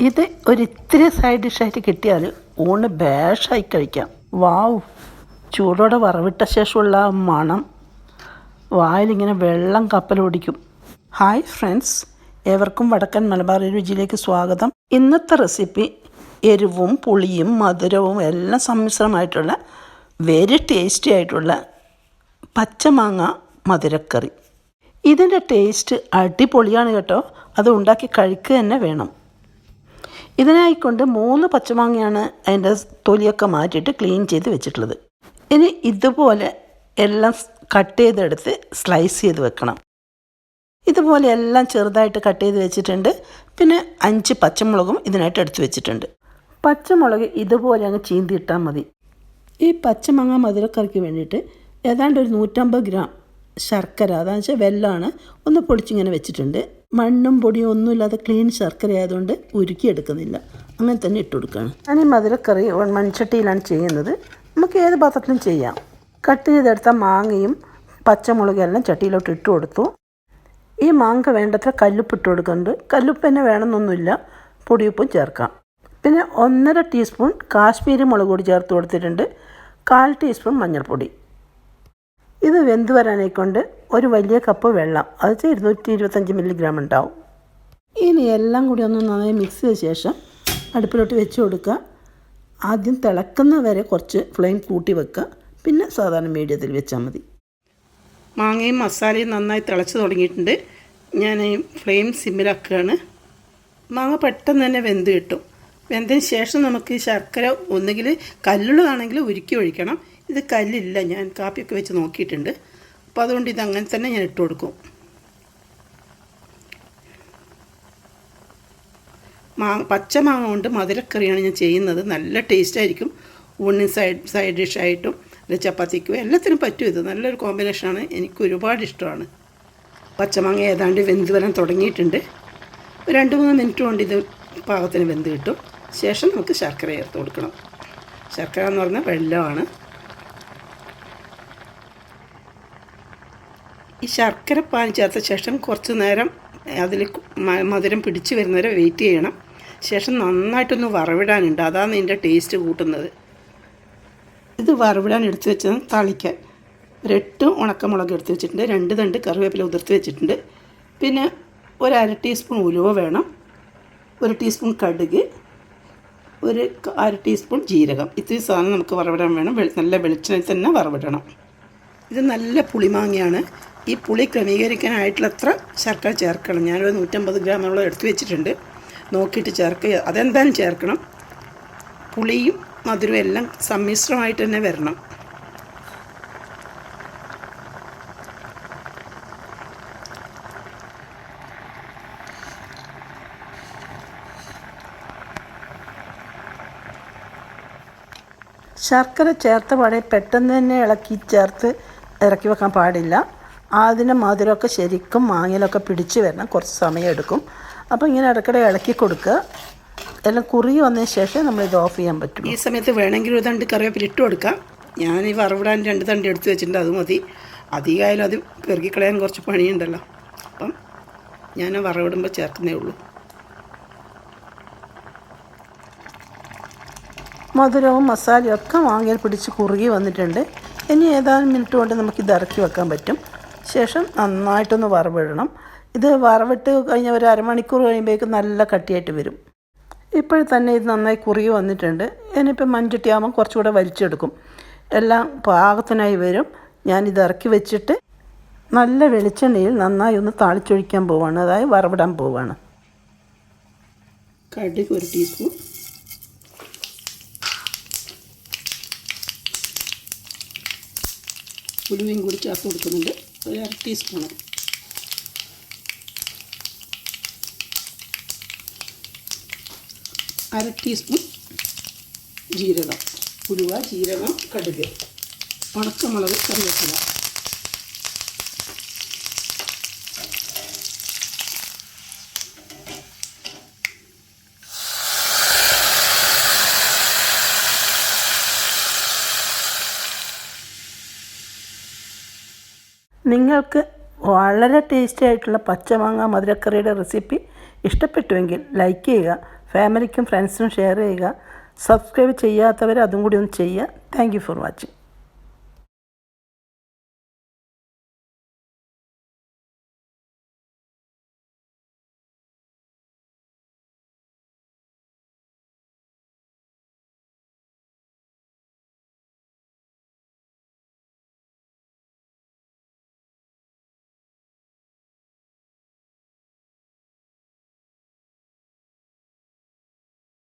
ഇത് ഒരിത്തിരി സൈഡ് ഡിഷായിട്ട് കിട്ടിയാൽ ഊണ് ബേഷായി കഴിക്കാം. വാവ്. ചൂടോടെ വറവിട്ട ശേഷമുള്ള മണം വായിലിങ്ങനെ വെള്ളം കപ്പലൊടിക്കും. Hi friends. ഏവർക്കും വടക്കൻ മലബാർ രുചിയിലേക്ക് സ്വാഗതം. ഇന്നത്തെ റെസിപ്പി എരിവും പുളിയും മധുരവും എല്ലാം സമ്മിശ്രമായിട്ടുള്ള വെരി ടേസ്റ്റി ആയിട്ടുള്ള പച്ചമാങ്ങ മധുരക്കറി. ഇതിന്റെ ടേസ്റ്റ് അടിപൊളിയാണ് കേട്ടോ. അത് ഉണ്ടാക്കി കഴിക്കുക തന്നെ വേണം. ഇതിനായിക്കൊണ്ട് മൂന്ന് പച്ചമാങ്ങയാണ് അതിന്റെ തൊലിയൊക്കെ മാറ്റിയിട്ട് ക്ലീൻ ചെയ്ത് വെച്ചിട്ടുള്ളത്. ഇനി ഇതുപോലെ എല്ലാം കട്ട് ചെയ്തെടുത്ത് സ്ലൈസ് ചെയ്ത് വെക്കണം. ഇതുപോലെ എല്ലാം ചെറുതായിട്ട് കട്ട് ചെയ്ത് വെച്ചിട്ടുണ്ട്. പിന്നെ അഞ്ച് പച്ചമുളകും ഇതിനായിട്ട് എടുത്ത് വെച്ചിട്ടുണ്ട്. പച്ചമുളക് ഇതുപോലെ അങ്ങ് ചീന്തിയിട്ടാൽ മതി. ഈ പച്ചമാങ്ങ മധുരക്കറിക്ക് വേണ്ടിയിട്ട് ഏതാണ്ട് ഒരു നൂറ്റമ്പത് ഗ്രാം ശർക്കര അതാണെന്ന് വെച്ചാൽ വെല്ലമാണ് ഒന്ന് പൊടിച്ചിങ്ങനെ വെച്ചിട്ടുണ്ട്. മണ്ണും പൊടിയും ഒന്നുമില്ലാതെ ക്ലീൻ ശർക്കര ആയതുകൊണ്ട് ഉരുക്കിയെടുക്കുന്നില്ല. അങ്ങനെ തന്നെ ഇട്ട് കൊടുക്കുകയാണ്. ഞാൻ ഈ മധുരക്കറി മൺചട്ടിയിലാണ് ചെയ്യുന്നത്. നമുക്ക് ഏത് പാത്രത്തിലും ചെയ്യാം. കട്ട് ചെയ്തെടുത്ത മാങ്ങയും പച്ചമുളകും എല്ലാം ചട്ടിയിലോട്ട് ഇട്ട് കൊടുത്തു. ഈ മാങ്ങ വേണ്ടത്ര കല്ലുപ്പ് ഇട്ട് കൊടുക്കുന്നുണ്ട്. കല്ലുപ്പ് തന്നെ വേണമെന്നൊന്നുമില്ല. പൊടിയുപ്പും ചേർക്കാം. പിന്നെ ഒന്നര ടീസ്പൂൺ കാശ്മീരി മുളക് പൊടി ചേർത്ത് കൊടുത്തിട്ടുണ്ട്. കാൽ ടീസ്പൂൺ മഞ്ഞൾപ്പൊടി. ഇത് വെന്ത് വരാനായിക്കൊണ്ട് ഒരു വലിയ കപ്പ് വെള്ളം അത് വെച്ചാൽ ഇരുന്നൂറ്റി ഇരുപത്തഞ്ച് മില്ലിഗ്രാം ഉണ്ടാവും. ഇനി എല്ലാം കൂടി ഒന്ന് നന്നായി മിക്സ് ചെയ്ത ശേഷം അടുപ്പിലോട്ട് വെച്ച് കൊടുക്കുക. ആദ്യം തിളക്കുന്ന വരെ കുറച്ച് ഫ്ലെയിം കൂട്ടി വെക്കുക. പിന്നെ സാധാരണ മീഡിയത്തിൽ വെച്ചാൽ മതി. മാങ്ങയും മസാലയും നന്നായി തിളച്ച് തുടങ്ങിയിട്ടുണ്ട്. ഞാൻ ഫ്ലെയിം സിമ്മിലാക്കുകയാണ് മാങ്ങ പെട്ടെന്ന് തന്നെ വെന്ത് കിട്ടും. വെന്തതിന് ശേഷം നമുക്ക് ശർക്കര ഒന്നുകിൽ കല്ലുള്ളതാണെങ്കിൽ ഉരുക്കി ഒഴിക്കണം. ഇത് കല്ലില്ല. ഞാൻ കാപ്പിയൊക്കെ വെച്ച് നോക്കിയിട്ടുണ്ട്. അപ്പോൾ അതുകൊണ്ട് ഇത് അങ്ങനെ തന്നെ ഞാൻ ഇട്ട് കൊടുക്കും. മാങ്ങ പച്ച മാങ്ങ കൊണ്ട് മധുരക്കറിയാണ് ഞാൻ ചെയ്യുന്നത്. നല്ല ടേസ്റ്റ് ആയിരിക്കും. ഊണിന് സൈഡ് സൈഡ് ഡിഷായിട്ടും അല്ലെങ്കിൽ ചപ്പാത്തിക്കും എല്ലാത്തിനും പറ്റും ഇത്. നല്ലൊരു കോമ്പിനേഷനാണ് എനിക്ക് ഒരുപാട് ഇഷ്ടമാണ്. പച്ചമാങ്ങ ഏതാണ്ട് വെന്ത് വരാൻ തുടങ്ങിയിട്ടുണ്ട്. രണ്ട് മൂന്ന് മിനിറ്റ് കൊണ്ട് ഇത് പാകത്തിന് വെന്ത് കിട്ടും. ശേഷം നമുക്ക് ശർക്കര ചേർത്ത് കൊടുക്കണം. ശർക്കര എന്ന് പറഞ്ഞാൽ വെള്ളമാണ്. ഈ ശർക്കര പാൻ ചേർത്ത ശേഷം കുറച്ച് നേരം അതിൽ മധുരം പിടിച്ചു വരുന്നവരെ വെയിറ്റ് ചെയ്യണം. ശേഷം നന്നായിട്ടൊന്ന് വറവിടാനുണ്ട്. അതാണ് ഇതിന്റെ ടേസ്റ്റ് കൂട്ടുന്നത്. ഇത് വറവിടാൻ എടുത്ത് വെച്ചത് തളിക്കാൻ. ഒരെട്ട് ഉണക്കമുളക് എടുത്ത് വെച്ചിട്ടുണ്ട്. രണ്ട് തണ്ട് കറിവേപ്പില ഉതിർത്ത് വെച്ചിട്ടുണ്ട്. പിന്നെ ഒരു അര ടീസ്പൂൺ ഉലുവ വേണം. ഒരു ടീസ്പൂൺ കടുക്. ഒരു അര ടീസ്പൂൺ ജീരകം. ഇത്രയും സാധനം നമുക്ക് വറവിടാൻ വേണം. നല്ല വെളിച്ചെണ്ണയിൽ തന്നെ വറവിടണം. ഇത് നല്ല പുളിമാങ്ങയാണ്. ഈ പുളി ക്രമീകരിക്കാനായിട്ടുള്ള അത്ര ശർക്കര ചേർക്കണം. ഞാനൊരു നൂറ്റമ്പത് ഗ്രാമോളം എടുത്തു വെച്ചിട്ടുണ്ട്. നോക്കിയിട്ട് ചേർക്കുക അതെന്തായാലും ചേർക്കണം. പുളിയും മധുരവും എല്ലാം സമ്മിശ്രമായിട്ട് തന്നെ വരണം. ശർക്കര ചേർത്ത പാടെ പെട്ടെന്ന് തന്നെ ഇളക്കി ചേർത്ത് ഇറക്കി വെക്കാൻ പാടില്ല. അതിന്റെ മധുരമൊക്കെ ശരിക്കും മാങ്ങയിലൊക്കെ പിടിച്ച് വരണം. കുറച്ച് സമയം എടുക്കും. അപ്പോൾ ഇങ്ങനെ ഇടയ്ക്കിടെ ഇളക്കി കൊടുക്കുക. എല്ലാം കുറി വന്നതിന് ശേഷം നമ്മൾ ഇത് ഓഫ് ചെയ്യാൻ പറ്റും ഈ സമയത്ത് വേണമെങ്കിൽ ഒരു തണ്ട് കറിവേപ്പില ഇട്ട് കൊടുക്കാം. ഞാൻ ഈ വറവിടാൻ രണ്ട് തണ്ട് എടുത്ത് വെച്ചിട്ടുണ്ട്. അത് മതി. അധികമായാലും അത് പെറുക്കിക്കളയാൻ കുറച്ച് പണിയുണ്ടല്ലോ. അപ്പം ഞാൻ വറവിടുമ്പോൾ ചേർക്കുന്നേ ഉള്ളൂ. മധുരവും മസാലയും ഒക്കെ വാങ്ങിയാൽ പിടിച്ച് കുറുകി വന്നിട്ടുണ്ട്. ഇനി ഏതാനും മിനിറ്റ് കൊണ്ട് ഇത് ഇറക്കി വെക്കാൻ പറ്റും. ശേഷം നന്നായിട്ടൊന്ന് വറവിടണം. ഇത് വറവിട്ട് കഴിഞ്ഞ ഒരു അരമണിക്കൂർ കഴിയുമ്പോഴേക്കും നല്ല കട്ടിയായിട്ട് വരും. ഇപ്പോൾ തന്നെ ഇത് നന്നായി കുറി വന്നിട്ടുണ്ട്. ഇനിയിപ്പോൾ മൺചട്ടിയാകുമ്പോൾ കുറച്ചുകൂടെ വലിച്ചെടുക്കും. എല്ലാം പാകത്തിനായി വരും. ഞാനിത് ഇറക്കി വെച്ചിട്ട് നല്ല വെളിച്ചെണ്ണയിൽ നന്നായി ഒന്ന് താളിച്ചൊഴിക്കാൻ പോവാണ്. അതായത് വറവിടാൻ പോവാണ്. കടുക് ഒരു ടീസ്പൂൺ ഉലുവയും കൂടി ചേർത്ത് കൊടുക്കുന്നുണ്ട്. ഒരു അര ടീസ്പൂണ് അര ടീസ്പൂൺ ജീരകം ഉലുവ ജീരകം കടുക് ഉണക്കമുളക് കറിവേപ്പില. നിങ്ങൾക്ക് വളരെ ടേസ്റ്റി ആയിട്ടുള്ള പച്ചമാങ്ങ മധുരക്കറിയുടെ റെസിപ്പി ഇഷ്ടപ്പെട്ടുവെങ്കിൽ ലൈക്ക് ചെയ്യുക ഫാമിലിക്കും ഫ്രണ്ട്സിനും ഷെയർ ചെയ്യുക സബ്സ്ക്രൈബ് ചെയ്യാത്തവർ അതും കൂടി ഒന്ന് ചെയ്യുക. Thank for watching